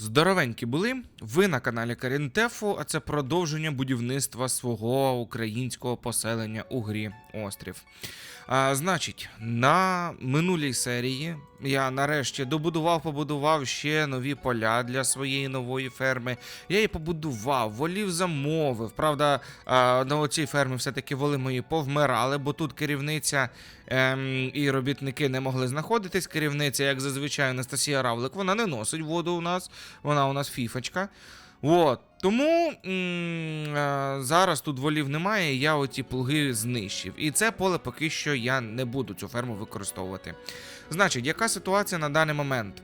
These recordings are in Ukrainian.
Здоровенькі були. Ви на каналі Карінтефу, а це продовження будівництва свого українського поселення у грі Острів. А, значить, на минулій серії я нарешті добудував, побудував ще нові поля для своєї нової ферми. Я її побудував, волів замовив. Правда, на цій фермі все-таки воли мої повмирали, бо тут керівниця ем, і робітники не могли знаходитись. Керівниця, як зазвичай, Анастасія Равлик, вона не носить воду у нас, вона у нас фіфочка. От. Тому е, зараз тут волів немає, я оті плуги знищив. І це поле поки що я не буду цю ферму використовувати. Значить, яка ситуація на даний момент?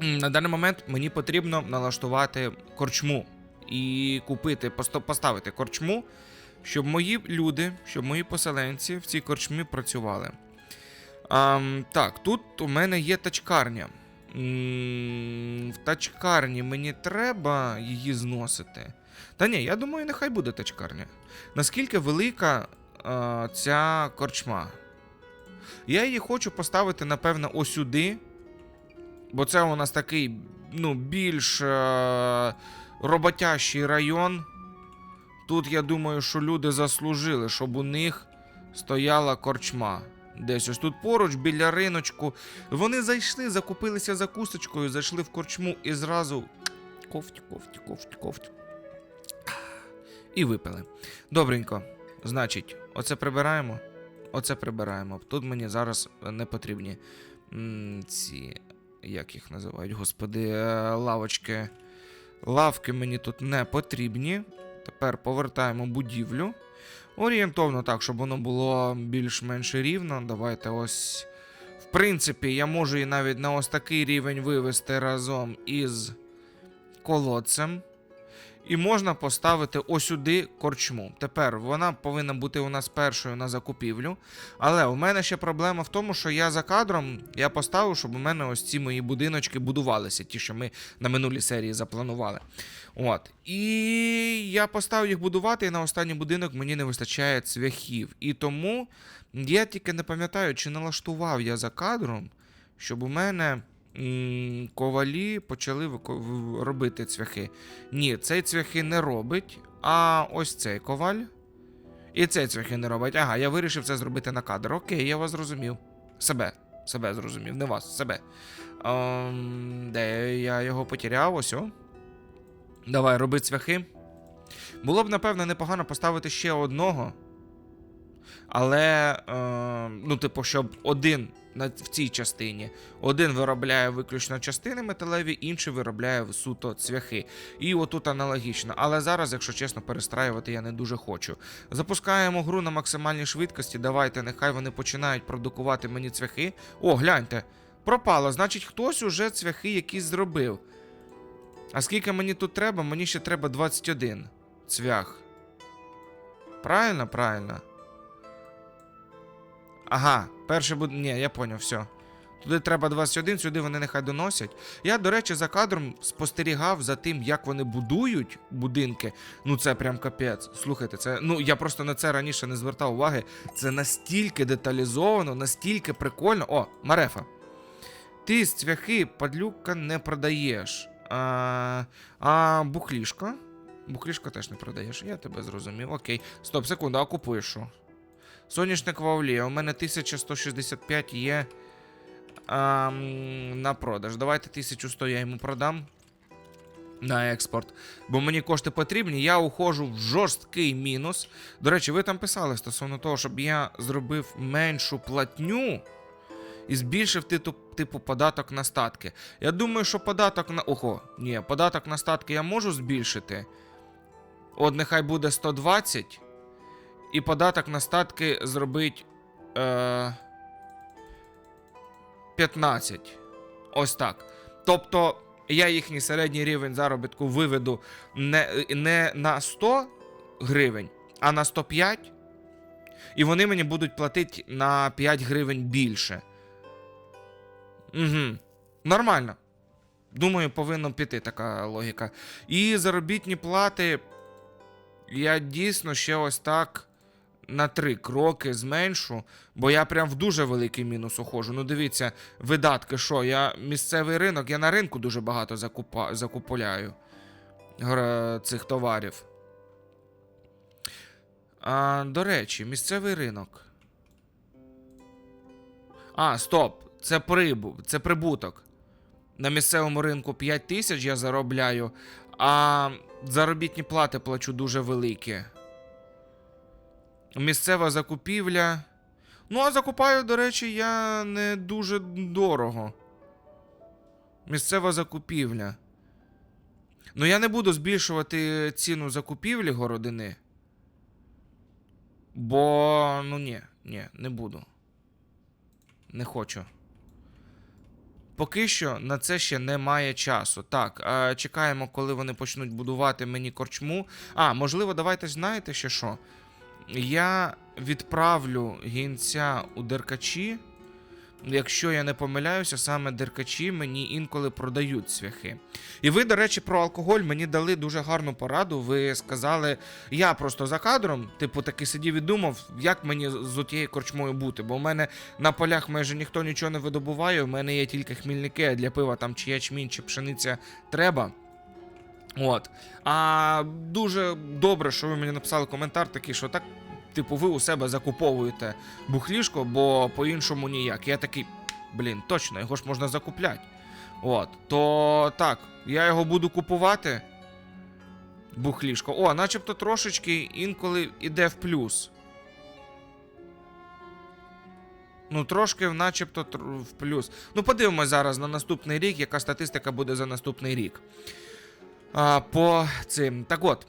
На даний момент мені потрібно налаштувати корчму і купити, поставити корчму, щоб мої люди, щоб мої поселенці в цій корчмі працювали. Ам, так, тут у мене є тачкарня. В тачкарні мені треба її зносити. Та ні, я думаю, нехай буде тачкарня. Наскільки велика а, ця корчма? Я її хочу поставити, напевно, ось сюди. Бо це у нас такий, ну, більш е, роботящий район. Тут я думаю, що люди заслужили, щоб у них стояла корчма. Десь ось тут поруч, біля риночку. Вони зайшли, закупилися закусочкою, зайшли в корчму і зразу кофть, кофть, кофть, кофть. І випили. Добренько. Значить, оце прибираємо. Оце прибираємо. Тут мені зараз не потрібні ці. Як їх називають, господи, е, лавочки. Лавки мені тут не потрібні. Тепер повертаємо будівлю. Орієнтовно так, щоб воно було більш-менш рівно. Давайте ось. В принципі, я можу її навіть на ось такий рівень вивести разом із колодцем. І можна поставити ось сюди корчму. Тепер вона повинна бути у нас першою на закупівлю. Але у мене ще проблема в тому, що я за кадром я поставив, щоб у мене ось ці мої будиночки будувалися, ті, що ми на минулій серії запланували. От. І я поставив їх будувати, і на останній будинок мені не вистачає цвяхів. І тому я тільки не пам'ятаю, чи налаштував я за кадром, щоб у мене ковалі почали робити цвяхи. Ні, цей цвяхи не робить, а ось цей коваль. І цей цвяхи не робить. Ага, я вирішив це зробити на кадр. Окей, я вас зрозумів. Себе. Себе зрозумів, не вас, себе. Ем, де я його потеряв, ось. о. Давай, роби цвяхи. Було б, напевно, непогано поставити ще одного. Але, е, ну, типу, щоб один в цій частині. Один виробляє виключно частини металеві, інший виробляє суто цвяхи. І отут аналогічно. Але зараз, якщо чесно, перестраювати я не дуже хочу. Запускаємо гру на максимальній швидкості. Давайте, нехай вони починають продукувати мені цвяхи. О, гляньте. Пропало. Значить, хтось уже цвяхи якісь зробив. А скільки мені тут треба? Мені ще треба 21 цвях. Правильно, правильно. Ага, перший буде. Ні, я поняв, все. Туди треба 21, сюди вони нехай доносять. Я, до речі, за кадром спостерігав за тим, як вони будують будинки. Ну, це прям капець. Слухайте, це. Ну, я просто на це раніше не звертав уваги. Це настільки деталізовано, настільки прикольно. О, Марефа. Ти з цвяхи падлюка не продаєш. А, а бухлішко? Бухлішко теж не продаєш. Я тебе зрозумів. Окей. Стоп, секунду, а купуєш що? Соняшник Вавлія. У мене 1165 є а, на продаж. Давайте 1100 я йому продам. На експорт. Бо мені кошти потрібні, я уходжу в жорсткий мінус. До речі, ви там писали стосовно того, щоб я зробив меншу платню і збільшив типу, типу податок на статки. Я думаю, що податок на. Ого, ні, податок на статки я можу збільшити. От нехай буде 120. І податок на статки зробить. Е, 15. Ось так. Тобто, я їхній середній рівень заробітку виведу не, не на 100 гривень, а на 105. І вони мені будуть платити на 5 гривень більше. Угу. Нормально. Думаю, повинна піти така логіка. І заробітні плати. Я дійсно ще ось так на три кроки зменшу, бо я прям в дуже великий мінус уходжу. Ну дивіться, видатки, що, я місцевий ринок, я на ринку дуже багато закупа, закупуляю цих товарів. А, до речі, місцевий ринок. А, стоп. Це прибу, це прибуток. На місцевому ринку 5 тисяч я заробляю, а заробітні плати плачу дуже великі. Місцева закупівля. Ну, а закупаю, до речі, я не дуже дорого. Місцева закупівля. Ну, я не буду збільшувати ціну закупівлі городини. Бо, ну ні, ні, не буду. Не хочу. Поки що на це ще немає часу. Так, чекаємо, коли вони почнуть будувати мені корчму. А, можливо, давайте знаєте ще що? Я відправлю гінця у деркачі. Якщо я не помиляюся, саме деркачі мені інколи продають цвяхи. І ви, до речі, про алкоголь мені дали дуже гарну пораду. Ви сказали, я просто за кадром, типу, таки сидів і думав, як мені з з тією корчмою бути. Бо в мене на полях майже ніхто нічого не видобуває, в мене є тільки хмільники, а для пива там чи ячмінь, чи пшениця треба. От. А дуже добре, що ви мені написали коментар такий, що так, типу, ви у себе закуповуєте бухлішко, бо по-іншому ніяк. Я такий, блін, точно, його ж можна закупляти. От. То так, я його буду купувати. Бухлішко. О, начебто трошечки інколи іде в плюс. Ну, трошки, начебто, в плюс. Ну, подивимось зараз на наступний рік, яка статистика буде за наступний рік. А, по цим. Так от,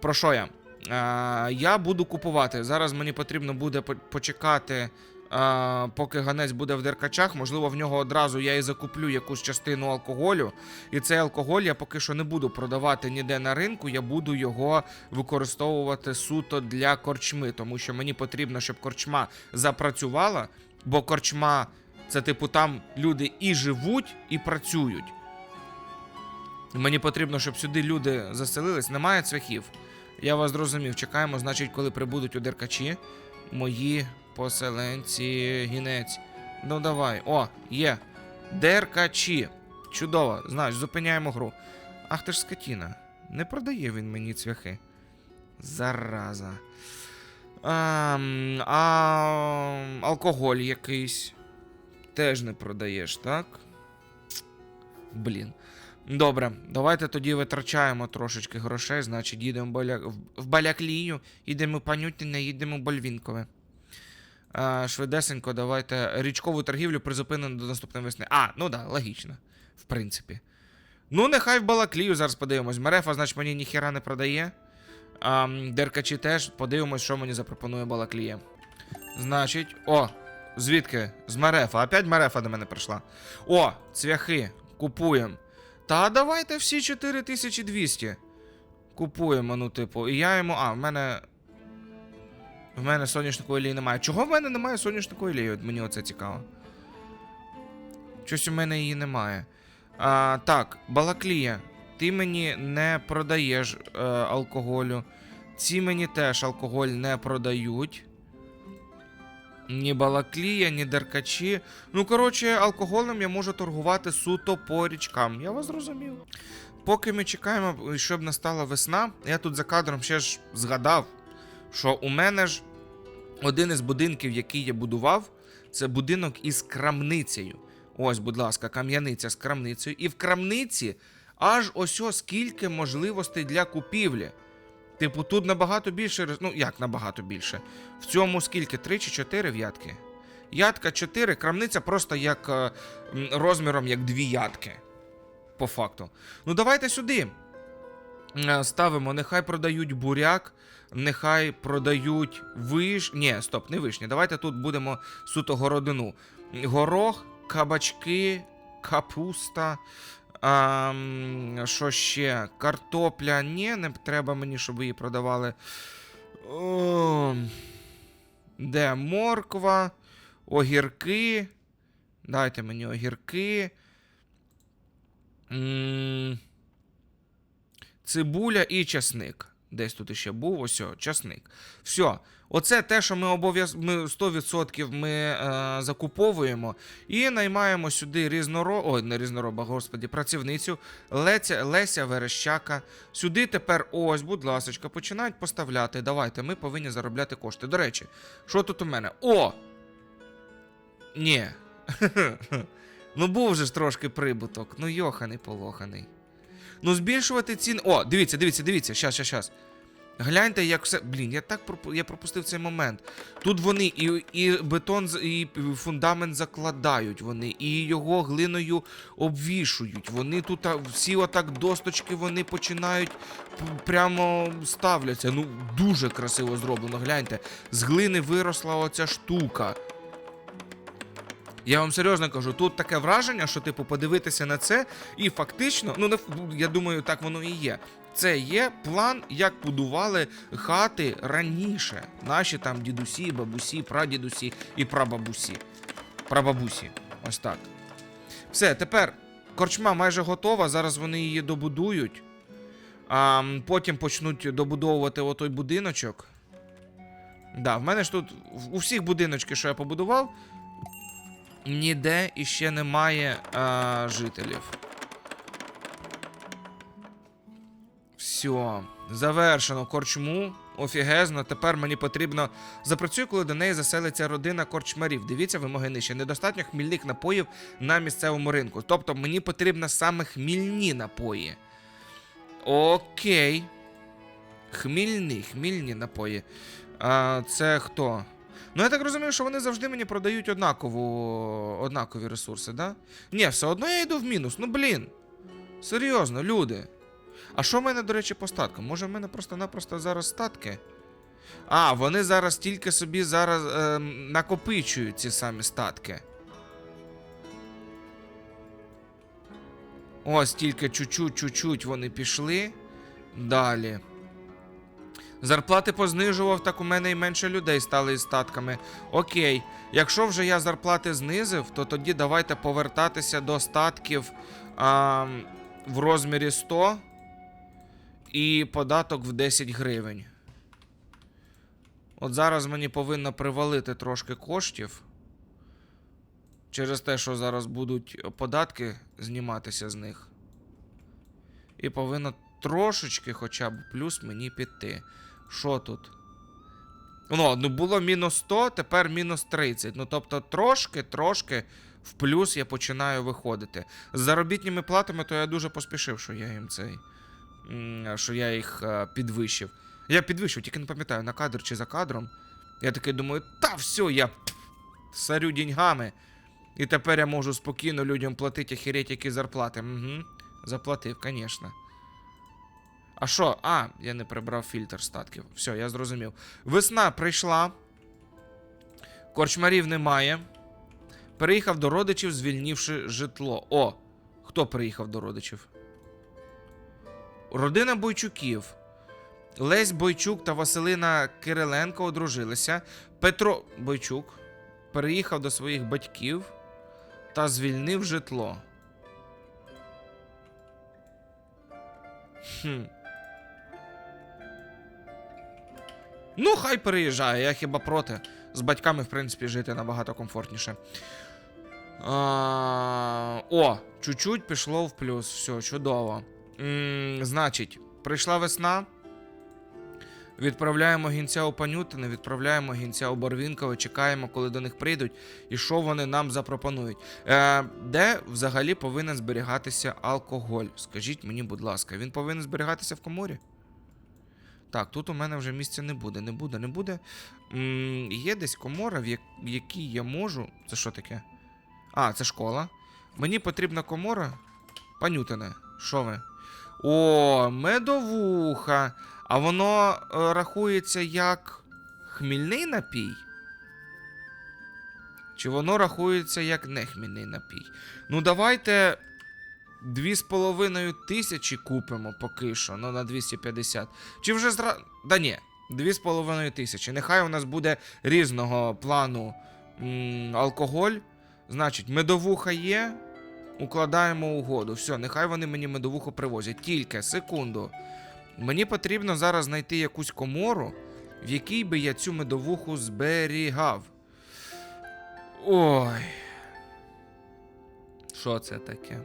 про що я? А, я буду купувати. Зараз мені потрібно буде почекати, а, поки ганець буде в деркачах. Можливо, в нього одразу я і закуплю якусь частину алкоголю. І цей алкоголь я поки що не буду продавати ніде на ринку. Я буду його використовувати суто для корчми, тому що мені потрібно, щоб корчма запрацювала, бо корчма це типу там люди і живуть, і працюють. Мені потрібно, щоб сюди люди заселились. Немає цвяхів. Я вас зрозумів. Чекаємо, значить, коли прибудуть у деркачі мої поселенці гінець. Ну давай. О, є. Деркачі. Чудово. Знаєш, зупиняємо гру. Ах ти ж скотіна. Не продає він мені цвяхи. Зараза. А, а алкоголь якийсь. Теж не продаєш, так? Блін. Добре, давайте тоді витрачаємо трошечки грошей, значить, їдемо Баля... в- Баляклію, їдемо в Панютине, їдемо в Больвінкове. А, швидесенько, давайте річкову торгівлю призупинено до наступної весни. А, ну да, логічно. В принципі. Ну, нехай в Балаклію зараз подивимось. Мерефа, значить, мені ніхіра не продає. А, Деркачі теж подивимось, що мені запропонує Балаклія. Значить, о, звідки? З Мерефа. Опять Мерефа до мене прийшла. О, цвяхи. Купуємо. Та давайте всі 4200. Купуємо, ну, типу. І я йому. А, в мене. В мене соняшникової олії немає. Чого в мене немає соняшникової олії? От Мені оце цікаво. Щось у мене її немає. А, так, Балаклія, ти мені не продаєш е, алкоголю. Ці мені теж алкоголь не продають. Ні Балаклія, ні Деркачі. Ну, коротше, алкоголем я можу торгувати суто по річкам. Я вас зрозумів. Поки ми чекаємо, щоб настала весна, я тут за кадром ще ж згадав, що у мене ж один із будинків, який я будував, це будинок із крамницею. Ось, будь ласка, кам'яниця з крамницею. І в крамниці аж ось скільки можливостей для купівлі. Типу, тут набагато більше. Ну, як набагато більше? В цьому скільки? Три чи чотири в'ятки? Ядка 4, крамниця просто як е, розміром як дві ядки. По факту. Ну, давайте сюди. Е, Ставимо, нехай продають буряк, нехай продають виш. Ні, стоп, не вишні. Давайте тут будемо суто городину. Горох, кабачки, капуста. А, що ще? Картопля. Ні, не треба мені, щоб її продавали. О, де морква, огірки. Дайте мені огірки. Цибуля і часник. Десь тут іще був, ось, часник. Все. Оце те, що ми обов'яз... ми 100% ми е, закуповуємо і наймаємо сюди різноро... Ой, не різнороба, господі, працівницю Леся, Леся Верещака. Сюди тепер ось, будь ласочка, починають поставляти. Давайте, ми повинні заробляти кошти. До речі, що тут у мене? О! Ні. ну був же ж трошки прибуток. Ну, йоханий полоханий. Ну, збільшувати ціни. О, дивіться, дивіться, дивіться. Щас, щас, щас. Гляньте, як все. Блін, я так пропу... я пропустив цей момент. Тут вони і, і бетон, і фундамент закладають вони, і його глиною обвішують. Вони тут всі отак досточки вони починають прямо ставляться. Ну, дуже красиво зроблено. Гляньте, з глини виросла оця штука. Я вам серйозно кажу, тут таке враження, що типу подивитися на це, і фактично, ну не я думаю, так воно і є. Це є план, як будували хати раніше. Наші там дідусі, бабусі, прадідусі і прабабусі. Прабабусі. Ось так. Все, тепер корчма майже готова. Зараз вони її добудують. А, потім почнуть добудовувати отой будиночок. Да, в мене ж тут у всіх будиночки, що я побудував, ніде іще немає а, жителів. Все, завершено корчму. Офігезно. Тепер мені потрібно. Запрацюю, коли до неї заселиться родина корчмарів. Дивіться, вимоги нижче. Недостатньо хмільних напоїв на місцевому ринку. Тобто мені потрібно саме хмільні напої. Окей. Хмільні, хмільні напої. А, це хто? Ну, я так розумію, що вони завжди мені продають однакову, однакові ресурси, да? Ні, все одно я йду в мінус. Ну блін. Серйозно, люди. А що в мене, до речі, по статкам? Може, в мене просто-напросто зараз статки? А, вони зараз тільки собі зараз ем, накопичують ці самі статки. Ось тільки чуть-чуть, чуть-чуть вони пішли. Далі. Зарплати познижував, так у мене і менше людей стали із статками. Окей, якщо вже я зарплати знизив, то тоді давайте повертатися до статків а, в розмірі 100 і податок в 10 гривень. От зараз мені повинно привалити трошки коштів. Через те, що зараз будуть податки зніматися з них. І повинно трошечки хоча б плюс мені піти. Що тут? Ну, ну було мінус 100, тепер мінус 30. Ну, тобто, трошки, трошки в плюс я починаю виходити. З заробітними платами, то я дуже поспішив, що я їм цей. Що я їх е, підвищив. Я підвищив, тільки не пам'ятаю, на кадр чи за кадром. Я такий думаю, та все, я сарю деньгами. І тепер я можу спокійно людям платити охереть, які зарплати. Угу. Заплатив, звісно. А що? А, я не прибрав фільтр статків. Все, я зрозумів. Весна прийшла. Корчмарів немає. Переїхав до родичів, звільнивши житло. О! Хто приїхав до родичів? Родина Бойчуків. Лесь Бойчук та Василина Кириленко одружилися. Петро Бойчук переїхав до своїх батьків та звільнив житло. Хм. Ну, хай переїжджає, я хіба проти. З батьками, в принципі, жити набагато комфортніше. А, о, чуть-чуть пішло в плюс. Все, чудово. Значить, прийшла весна. Відправляємо гінця у Панютине, відправляємо гінця у Барвінкове, чекаємо, коли до них прийдуть, і що вони нам запропонують. Е, де взагалі повинен зберігатися алкоголь? Скажіть мені, будь ласка, він повинен зберігатися в коморі? Так, тут у мене вже місця не буде, не буде, не буде. м є десь комора, в якій я можу. Це що таке? А, це школа. Мені потрібна комора. Панютине, що ви? О, медовуха. А воно е, рахується як хмільний напій? Чи воно рахується як нехмільний напій? Ну, давайте дві з половиною тисячі купимо поки що, ну на 250. Чи вже зра. Да ні, дві з половиною тисячі. Нехай у нас буде різного плану м, алкоголь. Значить, медовуха є. Укладаємо угоду. Все, нехай вони мені медовуху привозять. Тільки секунду. Мені потрібно зараз знайти якусь комору, в якій би я цю медовуху зберігав. Ой. Що це таке?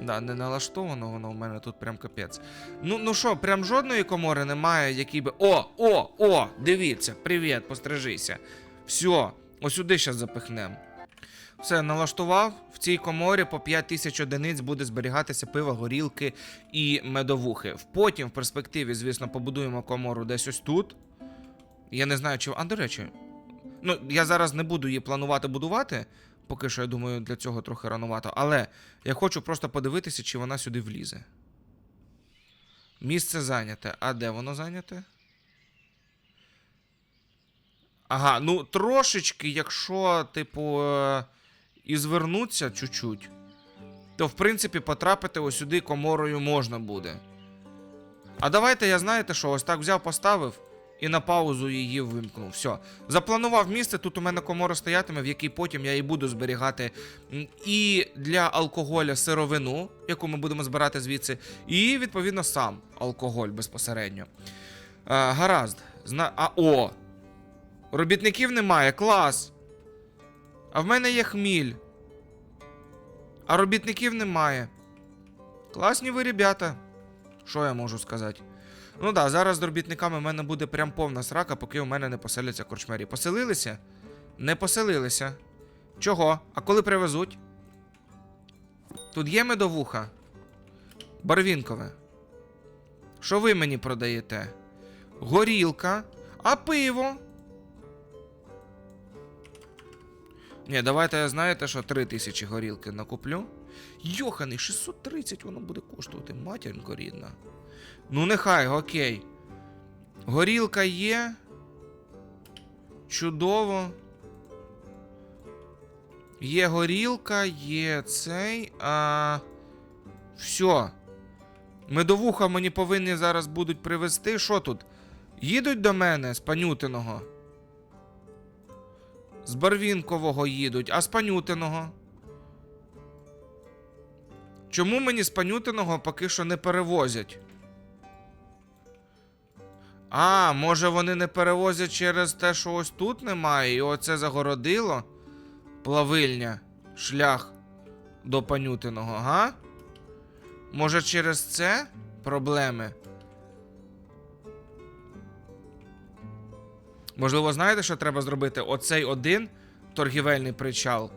Да, не налаштовано воно у мене тут прям капець. Ну, ну що, прям жодної комори немає, який би. О, о, о! Дивіться, привіт, пострижися. Все, ось сюди зараз запихнем. Все, налаштував. В цій коморі по 5 тисяч одиниць буде зберігатися пиво, горілки і медовухи. Потім, в перспективі, звісно, побудуємо комору десь ось тут. Я не знаю, чи. А, до речі, ну, я зараз не буду її планувати будувати. Поки що, я думаю, для цього трохи ранувато. Але я хочу просто подивитися, чи вона сюди влізе. Місце зайняте. А де воно зайняте? Ага, ну трошечки, якщо, типу, е, і звернуться чуть-чуть, то в принципі потрапити сюди коморою можна буде. А давайте я знаєте що, ось так взяв, поставив і на паузу її вимкнув. Все. Запланував місце, тут у мене комора стоятиме, в якій потім я і буду зберігати і для алкоголя сировину, яку ми будемо збирати звідси, і відповідно сам алкоголь безпосередньо. А, гаразд. Зна... А о! Робітників немає, клас. А в мене є хміль. А робітників немає. Класні ви, ребята. Що я можу сказати? Ну да, зараз з робітниками в мене буде прям повна срака, поки у мене не поселяться корчмарі. Поселилися? Не поселилися. Чого? А коли привезуть? Тут є медовуха. Барвінкове. Що ви мені продаєте? Горілка. А пиво? Ні, давайте знаєте, що 3000 горілки накуплю. Йоханий, 630 воно буде коштувати, матінко рідна. Ну, нехай, окей. Горілка є. Чудово. Є горілка, є цей. А... Все. Медовуха мені повинні зараз будуть привезти. Що тут? Їдуть до мене з Панютиного. З Барвінкового їдуть, а з Панютиного. Чому мені з Панютиного поки що не перевозять? А, може вони не перевозять через те, що ось тут немає, і оце загородило плавильня, шлях до Панютиного, га? Може через це проблеми? Можливо, знаєте, що треба зробити? Оцей один торгівельний причал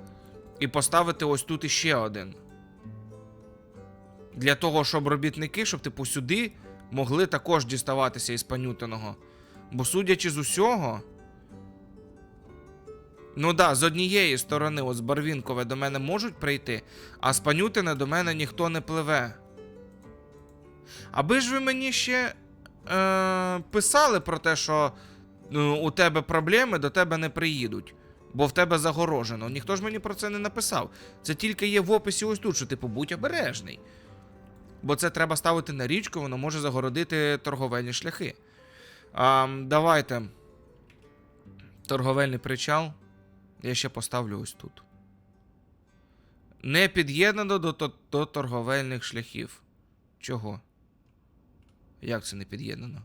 і поставити ось тут іще один. Для того, щоб робітники, щоб типу сюди могли також діставатися із панютиного. Бо судячи з усього. Ну да, з однієї сторони, от з Барвінкове до мене можуть прийти, а з Панютина до мене ніхто не пливе. Аби ж ви мені ще е, писали про те, що у тебе проблеми, до тебе не приїдуть, бо в тебе загорожено. Ніхто ж мені про це не написав. Це тільки є в описі ось тут, що типу будь обережний. Бо це треба ставити на річку, воно може загородити торговельні шляхи. А, давайте. Торговельний причал. Я ще поставлю ось тут. Не під'єднано до, до, до торговельних шляхів. Чого? Як це не під'єднано?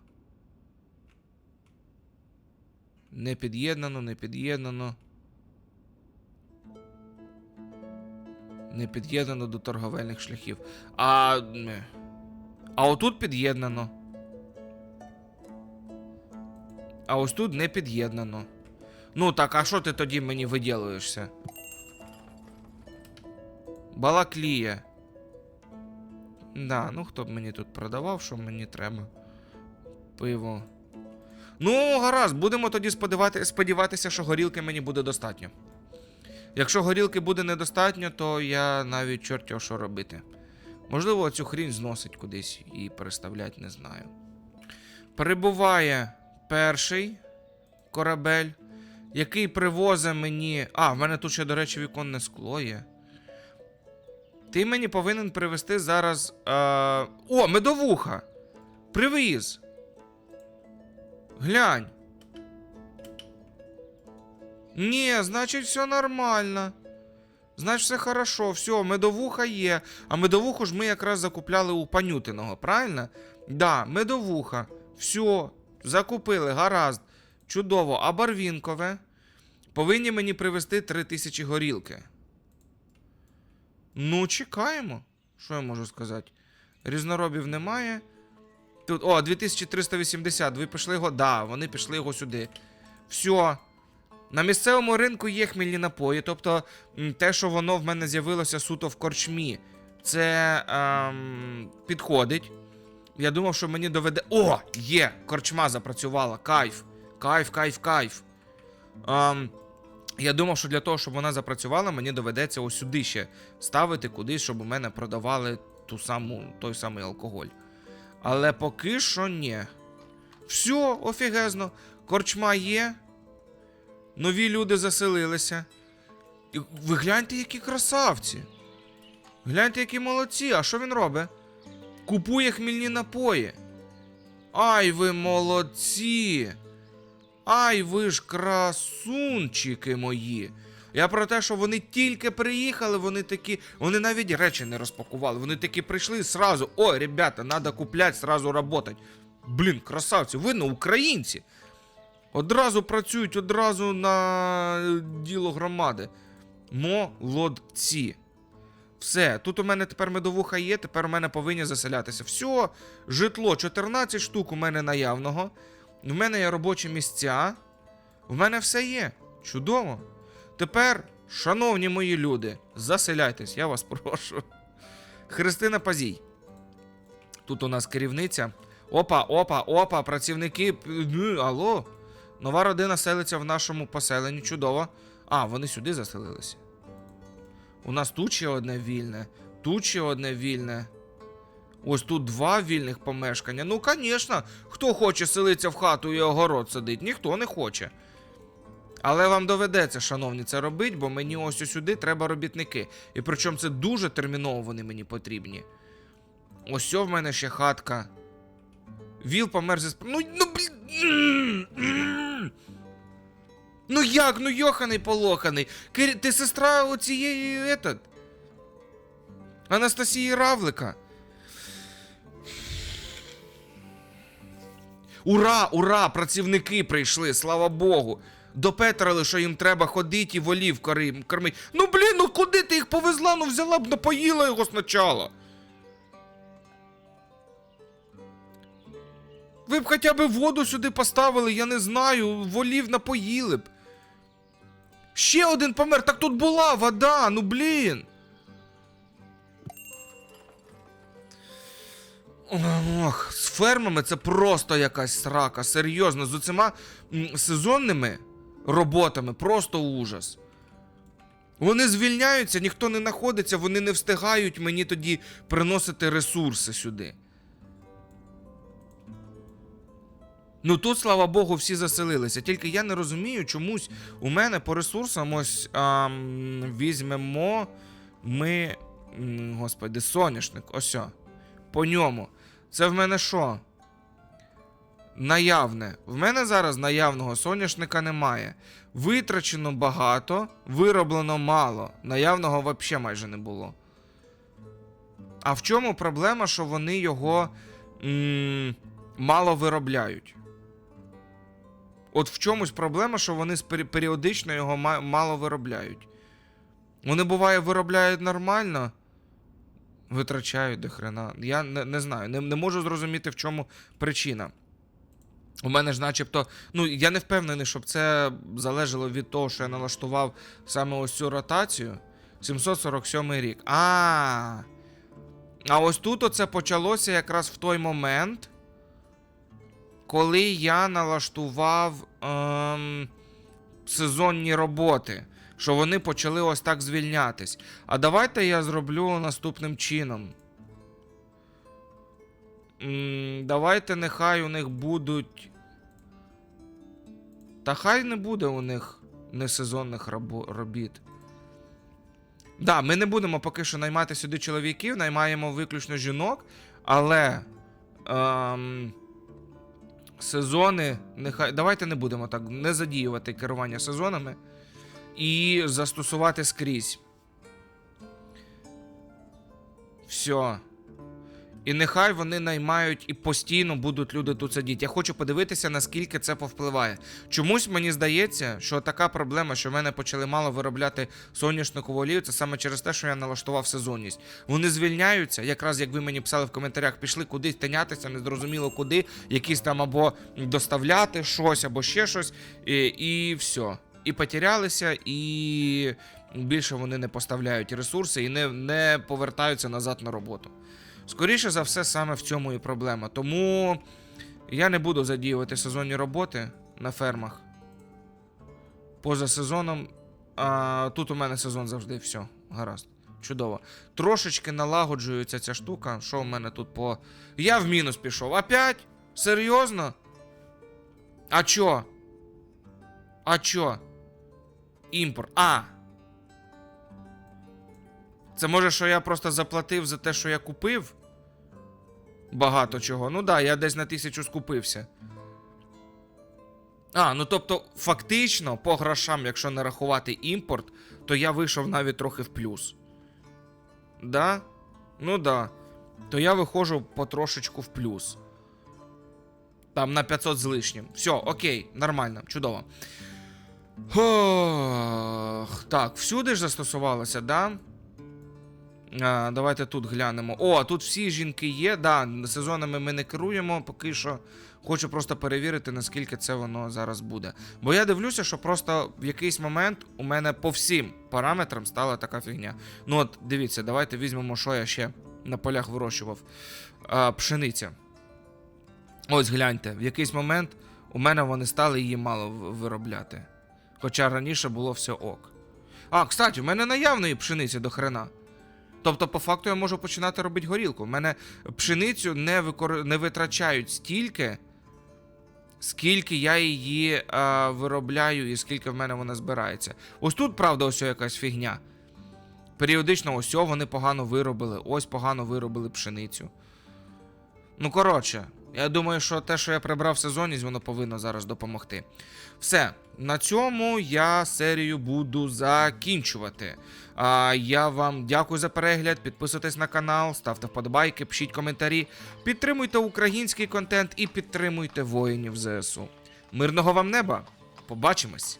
Не під'єднано, не під'єднано. Не під'єднано до торговельних шляхів. А. А отут під'єднано. А ось тут не під'єднано. Ну так, а що ти тоді мені виділуєшся? Балаклія. Да, ну хто б мені тут продавав, що мені треба. Пиво. Ну, гаразд, будемо тоді сподівати, сподіватися, що горілки мені буде достатньо. Якщо горілки буде недостатньо, то я навіть чорт що робити. Можливо, цю хрінь зносить кудись і переставлять, не знаю. Прибуває перший корабель, який привозить мені. А, в мене тут ще, до речі, віконне скло є. Ти мені повинен привезти зараз. Е... О, медовуха! Привіз! Глянь. Ні, значить, все нормально. Значить, все хорошо, все, медовуха є. А медовуху ж ми якраз закупляли у панютиного, правильно? Да, медовуха. Все, закупили, гаразд. Чудово. А барвінкове? Повинні мені привезти 3000 горілки. Ну, чекаємо. Що я можу сказати? Різноробів немає. Тут, о, 2380. Ви пішли його. Да, вони пішли його сюди. Все. На місцевому ринку є хмільні напої, тобто те, що воно в мене з'явилося суто в корчмі, це ем, підходить. Я думав, що мені доведе. О! Є! Корчма запрацювала. Кайф. Кайф, кайф, кайф. Ем, я думав, що для того, щоб вона запрацювала, мені доведеться ось сюди ще ставити кудись, щоб у мене продавали ту саму, той самий алкоголь. Але поки що ні. Все, офігезно. Корчма є. Нові люди заселилися. І ви гляньте, які красавці. Гляньте, які молодці. А що він робить? Купує хмільні напої. Ай, ви молодці. Ай, ви ж красунчики мої. Я про те, що вони тільки приїхали, вони такі. Вони навіть речі не розпакували. Вони такі прийшли сразу. Ой, ребята, надо куплять, сразу работать. Блін, красавці, ви на українці. Одразу працюють, одразу на е, діло громади. Молодці. Все, тут у мене тепер медовуха є, тепер у мене повинні заселятися. Все, житло 14 штук у мене наявного. В мене є робочі місця. В мене все є. Чудово. Тепер, шановні мої люди, заселяйтесь, я вас прошу. Христина Пазій. Тут у нас керівниця. Опа, опа, опа, працівники. ну, Алло. Нова родина селиться в нашому поселенні. Чудово. А, вони сюди заселилися. У нас тут ще одне вільне, тут ще одне вільне. Ось тут два вільних помешкання. Ну, звісно, хто хоче селитися в хату і огород садить, ніхто не хоче. Але вам доведеться, шановні, це робити, бо мені ось сюди треба робітники. І причому це дуже терміново вони мені потрібні. Ось в мене ще хатка. Віл помер зі сп... Ну, ну. Ну як, ну йоханий полоханий. Кир... Ти сестра оцієї этот... Анастасії Равлика. Ура, ура! Працівники прийшли, слава Богу. Допетрили, що їм треба ходити і волів кормити. Ну блін, ну куди ти їх повезла? Ну взяла б напоїла його спочатку. Ви б хоча б воду сюди поставили, я не знаю, волів напоїли б. Ще один помер, так тут була вода, ну блін. Ох, з фермами це просто якась срака, серйозно, з оцима сезонними роботами просто ужас. Вони звільняються, ніхто не знаходиться, вони не встигають мені тоді приносити ресурси сюди. Ну тут, слава Богу, всі заселилися. Тільки я не розумію, чомусь у мене по ресурсам ось ам, візьмемо ми. Господи, соняшник, ось. По ньому. Це в мене що? Наявне. В мене зараз наявного соняшника немає. Витрачено багато, вироблено мало. Наявного взагалі майже не було. А в чому проблема, що вони його м- мало виробляють? От в чомусь проблема, що вони періодично його мало виробляють. Вони буває виробляють нормально, витрачають до хрена. Я не, не знаю, не, не можу зрозуміти, в чому причина. У мене ж начебто, ну я не впевнений, щоб це залежало від того, що я налаштував саме ось цю ротацію. 747 рік. А. А ось тут оце почалося якраз в той момент, коли я налаштував ем, сезонні роботи, що вони почали ось так звільнятись. А давайте я зроблю наступним чином. Давайте нехай у них будуть. Та хай не буде у них несезонних робіт. Да, ми не будемо поки що наймати сюди чоловіків, наймаємо виключно жінок, але. Ем, сезони. Нехай. Давайте не будемо так не задіювати керування сезонами і застосувати скрізь. Все. І нехай вони наймають і постійно будуть люди тут сидіти. Я хочу подивитися, наскільки це повпливає. Чомусь мені здається, що така проблема, що в мене почали мало виробляти соняшникову олію, це саме через те, що я налаштував сезонність. Вони звільняються, якраз як ви мені писали в коментарях, пішли кудись тинятися, незрозуміло куди, якісь там або доставляти щось, або ще щось, і, і все. І потерялися, і більше вони не поставляють ресурси і не, не повертаються назад на роботу. Скоріше за все, саме в цьому і проблема. Тому я не буду задіювати сезонні роботи на фермах. Поза сезоном. А тут у мене сезон завжди все. Гаразд. Чудово. Трошечки налагоджується ця штука. Що в мене тут по. Я в мінус пішов. Опять? Серйозно? А чо? А чо? Імпорт. А. Це може, що я просто заплатив за те, що я купив? Багато чого. Ну да, я десь на тисячу скупився. А, ну тобто, фактично, по грошам, якщо не рахувати імпорт, то я вийшов навіть трохи в плюс. Да? Ну да. То я виходжу потрошечку в плюс. Там на 500 з лишнім. Все, окей, нормально, чудово. Ох, так, всюди ж застосувалося, да? А, давайте тут глянемо. О, тут всі жінки є. Да, сезонами ми не керуємо поки що. Хочу просто перевірити, наскільки це воно зараз буде. Бо я дивлюся, що просто в якийсь момент у мене по всім параметрам стала така фігня. Ну от, дивіться, давайте візьмемо, що я ще на полях вирощував. А, пшениця. Ось гляньте, в якийсь момент у мене вони стали її мало виробляти. Хоча раніше було все ок. А, кстати, у мене наявної пшениці до хрена. Тобто, по факту, я можу починати робити горілку. У мене пшеницю не, викор... не витрачають стільки, скільки я її е, виробляю і скільки в мене вона збирається. Ось тут, правда, ось якась фігня. Періодично, ось о, вони погано виробили, ось погано виробили пшеницю. Ну, коротше, я думаю, що те, що я прибрав сезонність, воно повинно зараз допомогти. Все, на цьому я серію буду закінчувати. А, я вам дякую за перегляд. Підписуйтесь на канал, ставте вподобайки, пишіть коментарі, підтримуйте український контент і підтримуйте воїнів ЗСУ. Мирного вам неба! Побачимось!